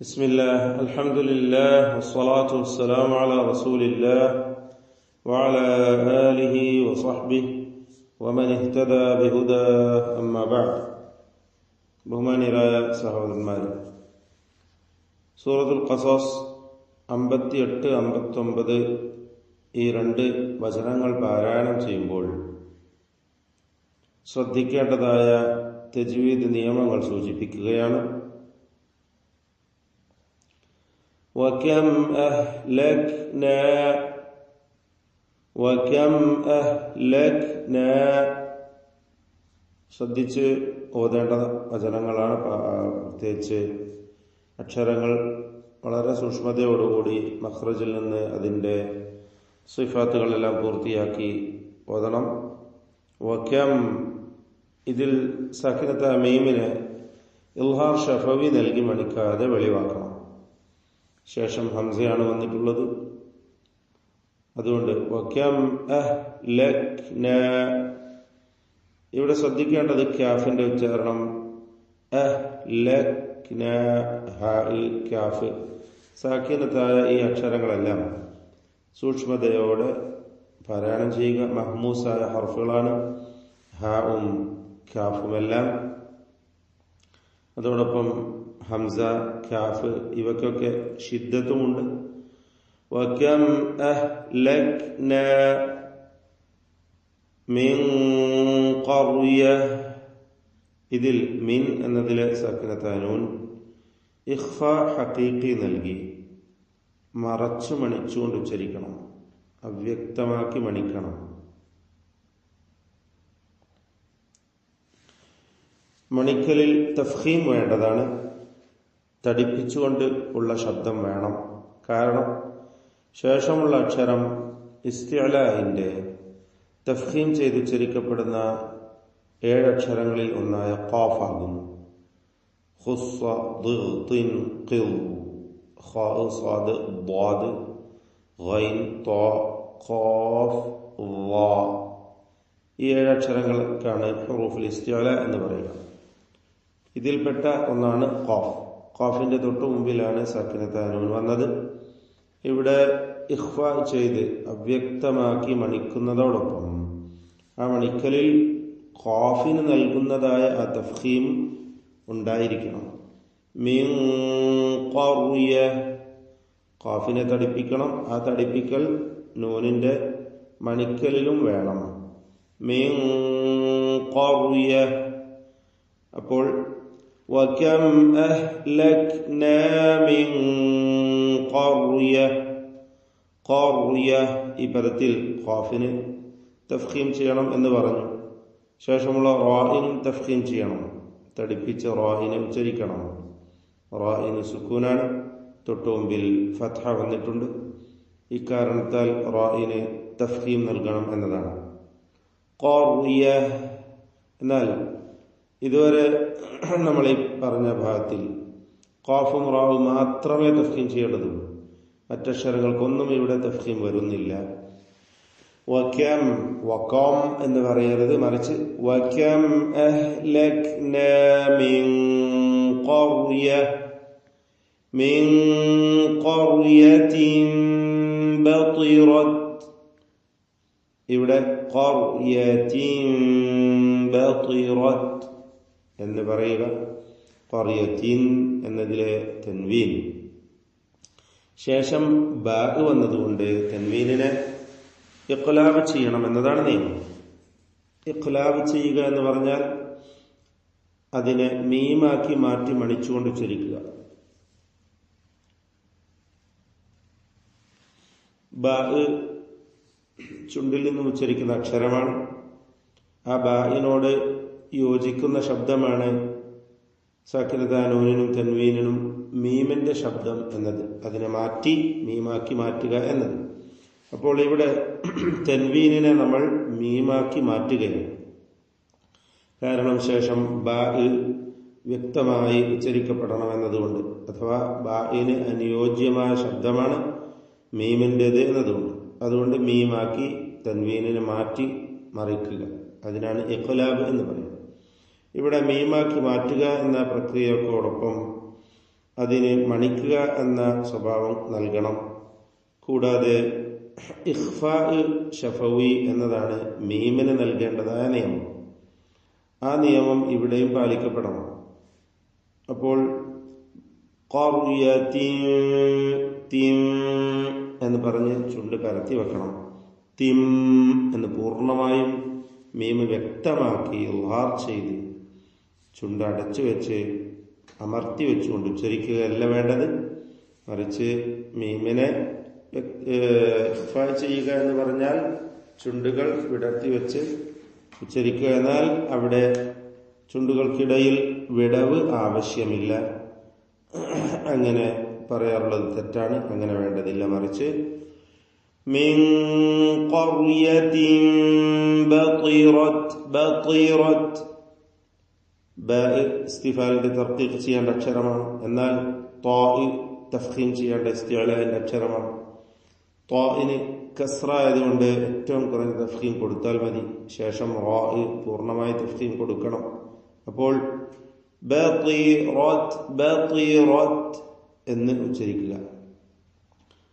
بسم الله الحمد لله والصلاة والسلام على رسول الله وعلى آله وصحبه ومن اهتدى بهدى أما بعد ബഹുമാനിയരായ സഹോദരന്മാരെ സൂറത്തുൽ ഖസോസ് അമ്പത്തിയെട്ട് അമ്പത്തൊമ്പത് ഈ രണ്ട് വചനങ്ങൾ പാരായണം ചെയ്യുമ്പോൾ ശ്രദ്ധിക്കേണ്ടതായ തെജ്വീദ് നിയമങ്ങൾ സൂചിപ്പിക്കുകയാണ് وكم أهلكنا وكم أهلكنا ശ്രദ്ധിച്ച് ഓതേണ്ട വചനങ്ങളാണ് പ്രത്യേകിച്ച് അക്ഷരങ്ങൾ വളരെ സൂക്ഷ്മതയോടുകൂടി മഖ്റജിൽ നിന്ന് അതിൻ്റെ സിഫാത്തുകളെല്ലാം പൂർത്തിയാക്കി ഓതണം വക്യം ഇതിൽ സഖിനത്ത മീമിന് ഇൽഹാർ ഷഫവി നൽകി മണിക്കാതെ വെളിവാക്കണം ശേഷം ഹംസയാണ് വന്നിട്ടുള്ളത്. അതുകൊണ്ട് ഇവിടെ ശ്രദ്ധിക്കേണ്ടത് ക്യാഫിന്റെ ഉച്ചാരണം ക്യാഫ്. ഈ അക്ഷരങ്ങളെല്ലാം സൂക്ഷ്മതയോടെ പാരായണം ചെയ്യുക. മഹ്മൂസായ ഹർഫുകളാണ്. ഹാവും ഖാഫുമെല്ലാം അതോടൊപ്പം ഹംസ ഖാഫ് ഇവക്കൊക്കെ ഷിദ്ദത്തുമുണ്ട് വക്കം അഹ്ലക്ന മിൻ ഖർയ. ഇതിൽ മിൻ എന്നതിലെ സക്കനത്താനൂൻ ഇഖ്ഫ ഹഖീഖി നൽകി. മറച്ചു മണിച്ചുകൊണ്ട് ഉച്ചരിക്കണം. അവ്യക്തമാക്കി മണിക്കണം. മണിക്കലിൽ തഫ്ഹീം വേണ്ടതാണ്. തടിപ്പിച്ചുകൊണ്ട് ഉള്ള ശബ്ദം വേണം. കാരണം ശേഷമുള്ള അക്ഷരം ഇസ്തിഅലിന്റെ തഫ്ഹീം ചെയ്ത് ഉച്ചരിക്കപ്പെടുന്ന ഏഴക്ഷരങ്ങളിൽ ഒന്നായ ഖാഫ് ആകുന്നു ഈ ഏഴക്ഷരങ്ങൾക്കാണ് ഹറൂഫുൽ ഇസ്തിഅല എന്ന് പറയുക. ഇതിൽപ്പെട്ട ഒന്നാണ് ഖാഫ്. ഖാഫിന്റെ തൊട്ട് മുമ്പിലാണ് സക്കിനത്താനൂൻ വന്നത്. ഇവിടെ ഇഹ്ഫ ചെയ്ത് അവ്യക്തമാക്കി മണിക്കുന്നതോടൊപ്പം ആ മണിക്കലിൽ ഖാഫിന് നൽകുന്നതായ ആ തഫീം ഉണ്ടായിരിക്കണം. മീൻ ഖാഫിനെ തടിപ്പിക്കണം. ആ തടിപ്പിക്കൽ നൂനിന്റെ മണിക്കലിലും വേണം. അപ്പോൾ وكم أهلكنا من قرية قرية ഈ പദത്തിൽ ഖാഫിന് തഫ്ഖീം ചെയ്യണം എന്ന് പറഞ്ഞു ശേഷമുള്ള റായിനും തഫ്ഖീം ചെയ്യണം തടിപ്പിച്ച് റായിനെ ഉച്ചരിക്കണം റായിന് സുക്കൂനാണ് തൊട്ടുമുമ്പിൽ ഫത്ഹ വന്നിട്ടുണ്ട് ഇക്കാരണത്താൽ റായിന് തഫ്ഖീം നൽകണം എന്നതാണ് ഖർയ എന്നാൽ ഇതുവരെ നമ്മൾ ഈ പറഞ്ഞ ഭാഗത്തിൽ ഖാഫും റാവും മാത്രമേ തഫ്ഖീം ചെയ്യേണ്ടതുള്ളൂ മറ്റക്ഷരങ്ങൾക്കൊന്നും ഇവിടെ തഫ്ഖീം വരുന്നില്ല വക്യം വക്കോം എന്ന് പറയരുത് മറിച്ച് വക്യം من قرية بطرت ഇവിടെ قرية بطرت എന്ന് പറയുക. കൊറിയത്തീൻ എന്നതിലെ തെൻവീൻ. ശേഷം ബാഗ് വന്നതുകൊണ്ട് തെൻവീനിനെ ഇഖ്ലാബ് ചെയ്യണം എന്നതാണ് നിയമം. ഇഖ്ലാബ് ചെയ്യുക എന്ന് പറഞ്ഞാൽ അതിനെ മീമാക്കി മാറ്റി മണിച്ചുകൊണ്ട് ഉച്ചരിക്കുക. ബാഗ് ചുണ്ടിൽ നിന്നും ഉച്ചരിക്കുന്ന അക്ഷരമാണ്. ആ ബായിനോട് യോജിക്കുന്ന ശബ്ദമാണ് സക്കിരതാനൂനിനും തൻവീനിനും മീമിന്റെ ശബ്ദം എന്നത്. അതിനെ മാറ്റി മീമാക്കി മാറ്റുക എന്നത്. അപ്പോൾ ഇവിടെ തെൻവീനിനെ നമ്മൾ മീമാക്കി മാറ്റുകയാണ്. കാരണം ശേഷം ബാ വ്യക്തമായി ഉച്ചരിക്കപ്പെടണം എന്നതുകൊണ്ട് അഥവാ ബാഇന് അനുയോജ്യമായ ശബ്ദമാണ് മീമിന്റെത് എന്നതുകൊണ്ട്. അതുകൊണ്ട് മീമാക്കി തൻവീനിനെ മാറ്റി മറിക്കുക. അതിനാണ് എഖുലാബ് എന്ന് പറയുന്നത്. ഇവിടെ മീമാക്കി മാറ്റുക എന്ന പ്രക്രിയയോടൊപ്പം അതിന് മണിക്കുക എന്ന സ്വഭാവം നൽകണം. കൂടാതെ ഇഖ്ഫാ ഷഫവി എന്നതാണ് മീമിന് നൽകേണ്ടതായ നിയമം. ആ നിയമം ഇവിടെയും പാലിക്കപ്പെടണം. അപ്പോൾ എന്ന് പറഞ്ഞ് ചുണ്ട് കലത്തി വെക്കണം. തിം എന്ന് പൂർണമായും മീമ് വ്യക്തമാക്കി ലാർ ചെയ്ത് ചുണ്ട് അടച്ചു വെച്ച് അമർത്തി വെച്ചുകൊണ്ട് ഉച്ചരിക്കുകയല്ല വേണ്ടത് മറിച്ച് മീമിനെ ചെയ്യുക എന്ന് പറഞ്ഞാൽ ചുണ്ടുകൾ വിടർത്തി വെച്ച് ഉച്ചരിക്കുക എന്നാൽ അവിടെ ചുണ്ടുകൾക്കിടയിൽ വിടവ് ആവശ്യമില്ല അങ്ങനെ പറയാറുള്ളത് തെറ്റാണ് അങ്ങനെ വേണ്ടതില്ല മറിച്ച് من قرية بطرت بطرت ഇസ്തിഫാലിന്റെ തർക്കീക്ക് ചെയ്യേണ്ട അക്ഷരമാണ്. എന്നാൽ തോ തഫീം ചെയ്യേണ്ട ഇസ്തിഅലിന്റെ അക്ഷരമാണ്. തോഇന് കസ്രായതുകൊണ്ട് ഏറ്റവും കുറഞ്ഞ തഫീം കൊടുത്താൽ മതി. ശേഷം റോ പൂർണമായി തഫീം കൊടുക്കണം. അപ്പോൾ എന്ന് ഉച്ചരിക്കുക.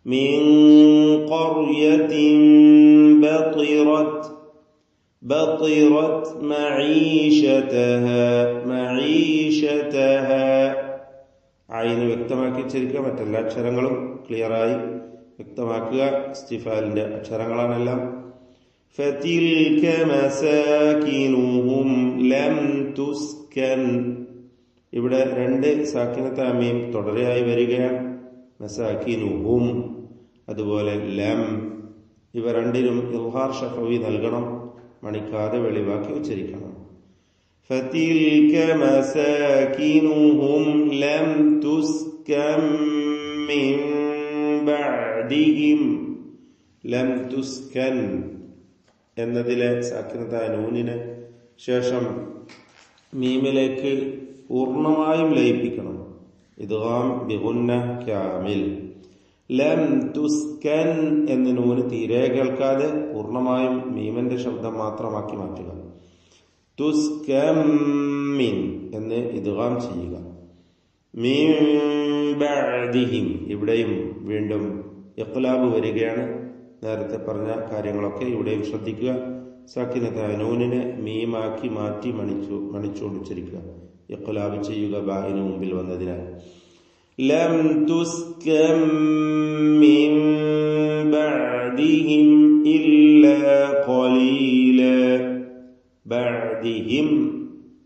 മീൻ بطرت بطرت معيشتها معيشتها അയിന് വ്യക്തമാക്കി ഉച്ചരിക്കുക മറ്റെല്ലാ അക്ഷരങ്ങളും ക്ലിയറായി വ്യക്തമാക്കുക സ്റ്റിഫാലിന്റെ അക്ഷരങ്ങളാണെല്ലാം فتلك مساكنهم لم تسكن ഇവിടെ രണ്ട് സാക്കിനത്താമയും തുടരെയായി വരികയാണ് മസാക്കിനുഹും അതുപോലെ ലം ഇവ രണ്ടിനും ഇൽഹാർ ഷഫവി നൽകണം മണിക്കാതെ വെളിവാക്കി ഉച്ചരിക്കണം فتلك مساكنهم لم تسكن من بعدهم ലം തുസ്കൻ എന്നതിലെ സാക്കിനത്തായ നൂനിന് ശേഷം മീമിലേക്ക് പൂർണ്ണമായും ലയിപ്പിക്കണം ഇദ്ഗാം ബിഗുന്ന ക്യാമിൽ ലം തുസ്കൻ എന്ന നൂന് തീരെ കേൾക്കാതെ പൂർണമായും മീമന്റെ ശബ്ദം മാത്രമാക്കി മാറ്റുക. തുസ്കമ്മിൻ എന്ന് ഇദ്ഗാം ചെയ്യുക. മീം ഇവിടെയും വീണ്ടും ഇഖ്ലാബ് വരികയാണ്. നേരത്തെ പറഞ്ഞ കാര്യങ്ങളൊക്കെ ഇവിടെയും ശ്രദ്ധിക്കുക. സാക്കിനത്തായ നൂനിനെ മീമാക്കി മാറ്റി മണിച്ചു മണിച്ചുകൊണ്ടിച്ചിരിക്കുക ഇഖ്ലാബ് ചെയ്യുക ബാഹിന് മുമ്പിൽ വന്നതിനാൽ. ലം تسكن മിൻ بعدهم ഇല്ലാ ഖലീല ബഅദിഹിം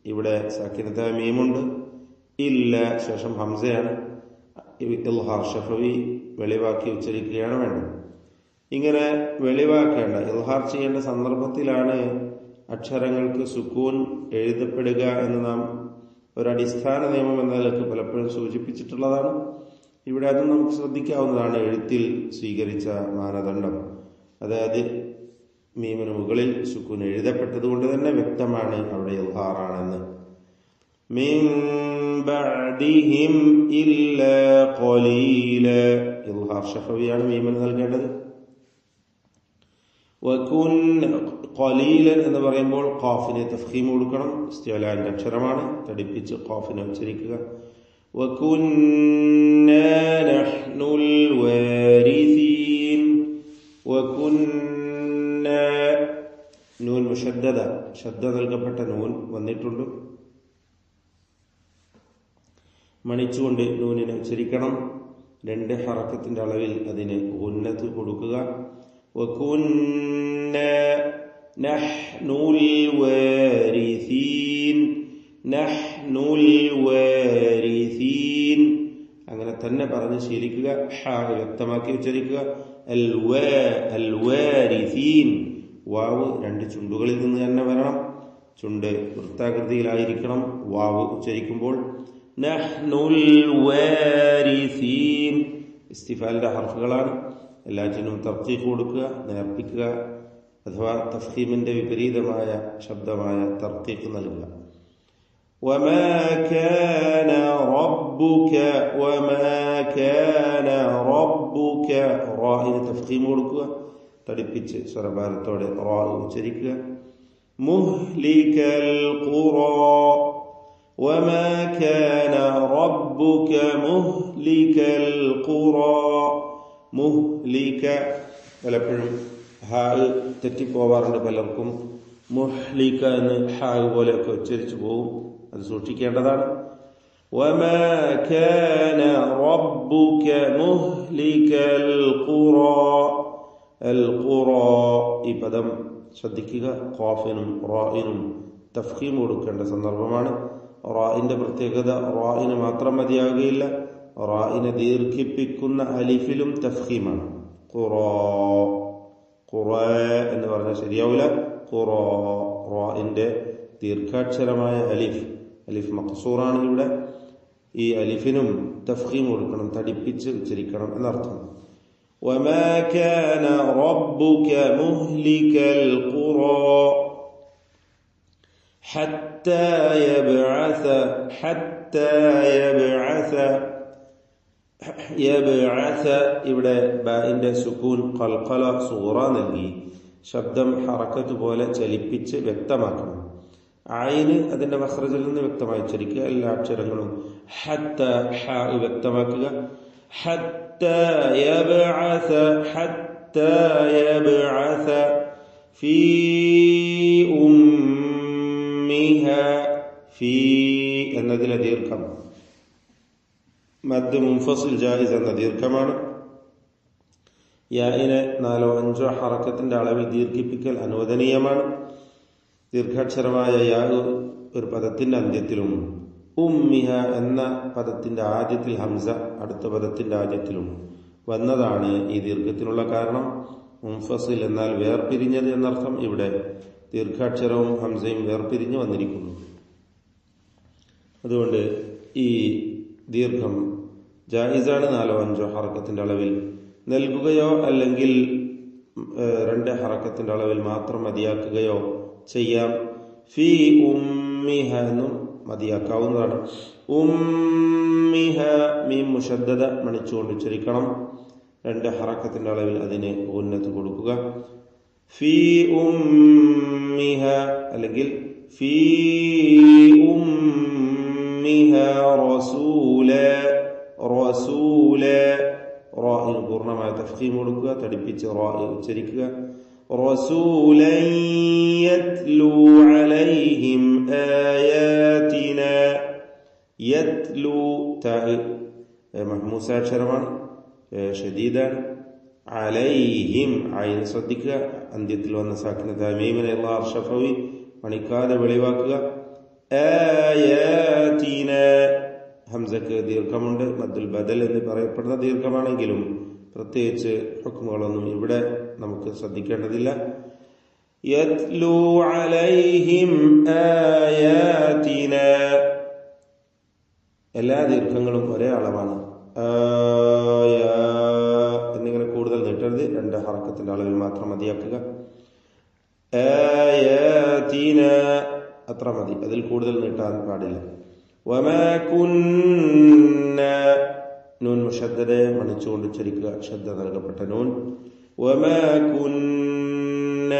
ഇവിടെ സാക്കിനത്തായ മീമുണ്ട്. ഇല്ല ശേഷം ഹംസയാണ്. ഇൽഹാർ ഷഫവി വെളിവാക്കി ഉച്ചരിക്കുകയാണ് വേണ്ടത്. ഇങ്ങനെ വെളിവാക്കേണ്ട ഇൽഹാർ ചെയ്യേണ്ട സന്ദർഭത്തിലാണ് അക്ഷരങ്ങൾക്ക് സുക്കൂൻ എഴുതപ്പെടുക എന്ന് നാം ഒരു അടിസ്ഥാന നിയമം എന്ന നിലയ്ക്ക് പലപ്പോഴും സൂചിപ്പിച്ചിട്ടുള്ളതാണ്. ഇവിടെ അതും നമുക്ക് ശ്രദ്ധിക്കാവുന്നതാണ് എഴുത്തിൽ സ്വീകരിച്ച മാനദണ്ഡം. അതായത് മീമിന് മുകളിൽ സുക്കൂൻ എഴുതപ്പെട്ടതുകൊണ്ട് തന്നെ വ്യക്തമാണ് അവിടെ ഇൽഹാറാണെന്ന്. ഇൽഹാർ ഷഫവിയാണ് മീമിന് നൽകേണ്ടത്. വക്കൂൻ ഖലീലൻ എന്ന് പറയുമ്പോൾ ഖാഫിന് തഫ്ഹീം കൊടുക്കണം. ഇസ്തിലാലിന്റെ അക്ഷരമാണ്. തടിപ്പിച്ച് ഖാഫിനെ ഉച്ചരിക്കുക. നൂൻ മുഷദ്ദത ശ്രദ്ധ നൽകപ്പെട്ട നൂൻ വന്നിട്ടുണ്ട്. മണിച്ചുകൊണ്ട് നൂനിനെ ഉച്ചരിക്കണം. രണ്ട് ഹറക്കത്തിന്റെ അളവിൽ അതിന് ഉന്നത്ത് കൊടുക്കുക. وكنا نحن الوارثين نحن الوارثين അങ്ങനെ തന്നെ പറഞ്ഞ് ശീലിക്കുക ഹ വ്യക്തമാക്കി ഉച്ചരിക്കുക അൽ അൽ വാരിസീൻ വാവ് രണ്ട് ചുണ്ടുകളിൽ നിന്ന് തന്നെ വരണം ചുണ്ട് വൃത്താകൃതിയിലായിരിക്കണം വാവ് ഉച്ചരിക്കുമ്പോൾ നഹ്നുൽ വാരിസീൻ ഇസ്തിഫാലിന്റെ ഹർഫുകളാണ് എല്ലാറ്റിനും തർക്കീഖ് കൊടുക്കുക നേർപ്പിക്കുക അഥവാ തഫീമിന്റെ വിപരീതമായ ശബ്ദമായ തർക്കീഖ് നൽകുക وما كان ربك وما كان ربك റായിന് തഫീം കൊടുക്കുക തടിപ്പിച്ച് സ്വരഭാരത്തോടെ റാ ഉച്ചരിക്കുക മുഹ്ലിക്കൽ ഖുറ وما كان ربك مهلك القرى മുഹ്ലിക പലപ്പോഴും ഹാ തെറ്റിപ്പോവാറുണ്ട് പലർക്കും മുഹ്ലിക എന്ന് ഹാ പോലെയൊക്കെ ഉച്ചരിച്ചു പോകും അത് സൂക്ഷിക്കേണ്ടതാണ് وما كان ربك مهلك القرى القرى ഈ പദം ശ്രദ്ധിക്കുക ഖാഫിനും റായിനും തഫ്ഹീം കൊടുക്കേണ്ട സന്ദർഭമാണ് റായിന്റെ പ്രത്യേകത റായിന് മാത്രം മതിയാകുകയില്ല റായിനെ ദീർഘിപ്പിക്കുന്ന അലിഫിലും തഫ്ഹീമാണ് ഖുറാ ഖുറാ എന്ന് പറഞ്ഞാൽ ശരിയാവില്ല ഖുറാ റായിന്റെ ദീർഘാക്ഷരമായ അലിഫ് അലിഫ് മഖസൂറാണ് ഇവിടെ ഈ അലിഫിനും തഫ്ഹീം കൊടുക്കണം തടിപ്പിച്ച് ഉച്ചരിക്കണം എന്നർത്ഥം وما كان ربك مهلك القرى حتى يبعث حتى يبعث يبعث ഇവിടെ ബാഇന്റെ സുക്കൂൻ കൽക്കല സൂറ നൽകി. ശബ്ദം ഹറക്കത്ത് പോലെ ചലിപ്പിച്ച് വ്യക്തമാക്കണം. ആയിന് അതിന്റെ മഹ്റജിൽ നിന്ന് വ്യക്തമായി ഉച്ചരിക്കുക. എല്ലാ അക്ഷരങ്ങളും ഹത്ത ഹ വ്യക്തമാക്കുക. ഹത്ത യബ്അസ ഹത്ത യബ്അസ ഫീ ഉമ്മിഹ ഫീ എന്നതിലെ ദീർഘം. മദ് മുൻഫസിൽ ജാഹിസ് എന്ന ദീർഘമാണ്. യാഇനെ നാലോ അഞ്ചോ ഹറക്കത്തിന്റെ അളവിൽ ദീർഘിപ്പിക്കൽ അനുവദനീയമാണ്. ദീർഘാക്ഷരമായ യാ ഒരു പദത്തിന്റെ അന്ത്യത്തിലും ഉമ്മിഹ എന്ന പദത്തിന്റെ ആദ്യത്തിൽ ഹംസ അടുത്ത പദത്തിന്റെ ആദ്യത്തിലും വന്നതാണ് ഈ ദീർഘത്തിനുള്ള കാരണം. മുംഫസിൽ എന്നാൽ വേർപിരിഞ്ഞത് എന്നർത്ഥം ഇവിടെ ദീർഘാക്ഷരവും ഹംസയും വേർപിരിഞ്ഞു വന്നിരിക്കുന്നു. അതുകൊണ്ട് ഈ ദീർഘം ജായിസാണ് നാലോ അഞ്ചോ ഹറക്കത്തിന്റെ അളവിൽ. നൽകുകയോ അല്ലെങ്കിൽ രണ്ട് ഹറക്കത്തിന്റെ അളവിൽ മാത്രം മതിയാക്കുകയോ ചെയ്യാം. ഫി ഉമ്മിഹ എന്നും മതിയാക്കാവുന്നതാണ്. ഉമ്മിഹ മീം മുഷദ്ദത മണിച്ചുകൊണ്ട് ഉച്ചരിക്കണം. രണ്ട് ഹറക്കത്തിന്റെ അളവിൽ അതിന് ഉന്നത്ത് കൊടുക്കുക. ഫി ഉമ്മിഹ അല്ലെങ്കിൽ ഫി ഉമ്മിഹ റസൂല റസൂല റോയിന് പൂർണ്ണമായ തഫ്ഹീം കൊടുക്കുക തടിപ്പിച്ച് റോ ഉച്ചരിക്കുക റസൂലൂ അലൈഹിം ആയാതിന യത്ലൂ തഅ് മഹ്മൂസ അക്ഷരമാണ് ഷദീദാണ് അലൈഹിം ആയിന് ശ്രദ്ധിക്കുക അന്ത്യത്തിൽ വന്ന സാക്കിന് തമീമിനെ അള്ളാഹ് ഷഫവി പണിക്കാതെ വെളിവാക്കുക ആയാ ഹംസക്ക് ദീർഘമുണ്ട്. മദ്ദുൽ ബദൽ എന്ന് പറയപ്പെടുന്ന ദീർഘമാണെങ്കിലും പ്രത്യേകിച്ച് ഹുക്കുമുകളൊന്നും ഇവിടെ നമുക്ക് ശ്രദ്ധിക്കേണ്ടതില്ല. അലൈഹിം എല്ലാ ദീർഘങ്ങളും ഒരേ അളവാണ്. എന്നിങ്ങനെ കൂടുതൽ നീട്ടരുത്. രണ്ട് ഹറക്കത്തിന്റെ അളവിൽ മാത്രം മതിയാക്കുക. അത്ര മതി. അതിൽ കൂടുതൽ നീട്ടാൻ പാടില്ല. വമാ കുന്ന. നൂൻ മുഷദ്ദരെ മണിച്ചുകൊണ്ട് ഉച്ചരിക്കുക. ശ്രദ്ധ നൽകപ്പെട്ട നൂൻ. വമാ കുന്ന.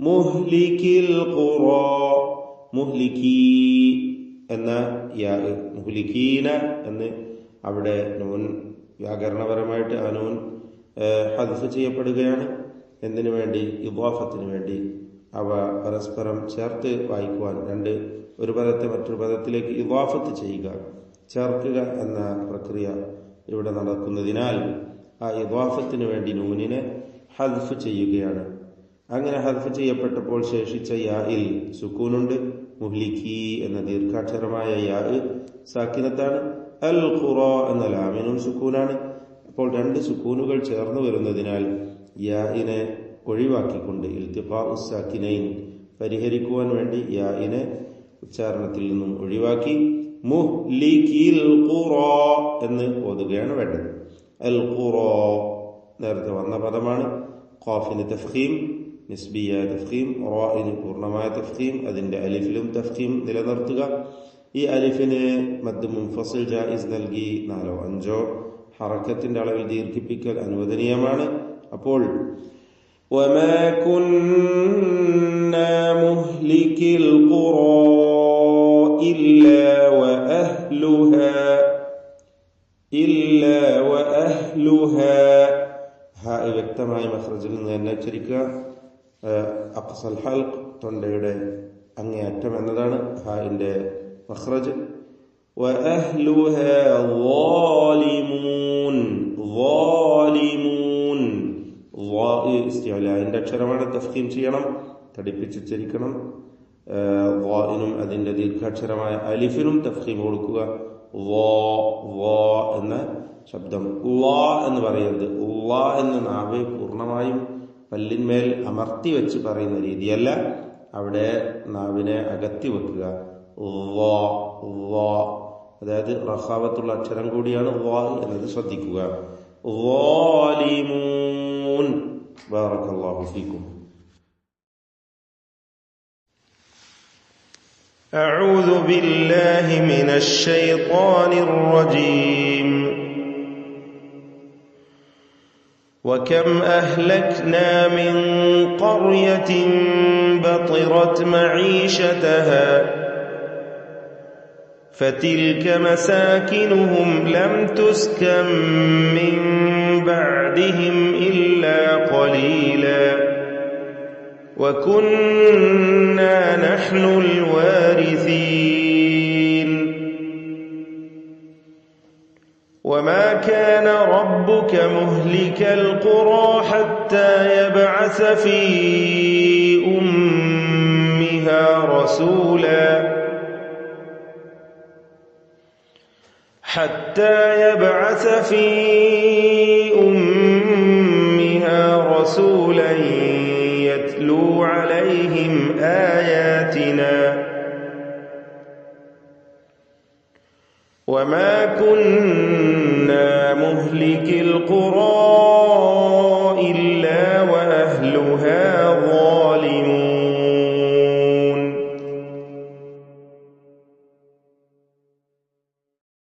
മുഹ്ലിക്കിൽ ഖുറാ. മുഹ്ലിക്കി എന്ന യാ എന്ന് അവിടെ നൂൻ വ്യാകരണപരമായിട്ട് ആ നൂൻ ഹദഫ് ചെയ്യപ്പെടുകയാണ്. എന്തിനു വേണ്ടി? ഇബാഫത്തിന് വേണ്ടി അവ പരസ്പരം ചേർത്ത് വായിക്കുവാൻ. രണ്ട് ഒരു പദത്തെ മറ്റൊരു പദത്തിലേക്ക് ഇവാഫത്ത് ചെയ്യുക. ചേർക്കുക എന്ന പ്രക്രിയ ഇവിടെ നടക്കുന്നതിനാൽ ആ ഇവാഫത്തിന് വേണ്ടി നൂനിനെ ഹൽഫ് ചെയ്യുകയാണ്. അങ്ങനെ ഹൽഫ് ചെയ്യപ്പെട്ടപ്പോൾ ശേഷിച്ച യായിൽ സുക്കൂനുണ്ട്. മുഹ്ലിഖി എന്ന ദീർഘാക്ഷരമായ യാ സാക്കിനത്താണ്. അൽ ഖുറോ എന്ന ലാമിനും സുക്കൂനാണ്. അപ്പോൾ രണ്ട് സുക്കൂനുകൾ ചേർന്ന് വരുന്നതിനാൽ യാഇനെ ഒഴിവാക്കിക്കൊണ്ട് ഇൽത്തിഫാ ഉസാക്കിനൈൻ പരിഹരിക്കുവാൻ വേണ്ടി യാഇനെ ഉച്ചാരണത്തിൽ നിന്നും ഒഴിവാക്കി. മുഹ്ലിഖിൽ ഖുറാ എന്ന് ഓതുകയാണ് വേണ്ടത്. അൽ ഖുറ നേരത്തെ വന്ന പദമാണ്. ഖാഫിന് തഫ്ഖീം നിസ്ബിയ തഫ്ഖീം റായിന് പൂർണമായ തഫ്ഖീം അതിന്റെ അലിഫിലും തഫ്ഖീം നിലനിർത്തുക. ഈ അലിഫിന് മദ് മുൻഫസിൽ ജായിസ് നൽകി നാലോ അഞ്ചോ. ഹറക്കത്തിന്റെ അളവിൽ ദീർഘിപ്പിക്കൽ അനുവദനീയമാണ്. അപ്പോൾ وما كنا مهلك القرى إلا وأهلها إلا وأهلها. ها إذا اجتمع مخرج لنا شركة أقصى الحلق تندرد أن يتمنى ها إلا مخرج وأهلها ظالمون ظالمون ഇസ്റ്റിലായിന്റെ അക്ഷരമാണ് തഫ്കീം ചെയ്യണം തടിപ്പിച്ചുച്ചരിക്കണം വാനും അതിന്റെ ദീർഘാക്ഷരമായ അലിഫിനും തഫ്കീം കൊടുക്കുക. വാ വാ എന്ന ശബ്ദം. വാ എന്ന് പറയുന്നത് വാ എന്ന് നാവെ പൂർണമായും പല്ലിന്മേൽ അമർത്തി വെച്ച് പറയുന്ന രീതിയല്ല. അവിടെ നാവിനെ അകത്തി വെക്കുക. വാ വാ. അതായത് റഹാവത്തുള്ള അക്ഷരം കൂടിയാണ് വാ എന്നത് ശ്രദ്ധിക്കുക. വാലിമൂ بارك الله فيكم. أعوذ بالله من الشيطان الرجيم. وكم أهلكنا من قرية بطرت معيشتها فتلك مساكنهم لم تسكن من بعدهم إلا قليلا. وكنا نحن الوارثين. وما كان ربك مهلك القرى حتى يبعث في أمها رسولا. حتى يبعث في أمها رسولا يتلو عليهم آياتنا. وما كنا مهلك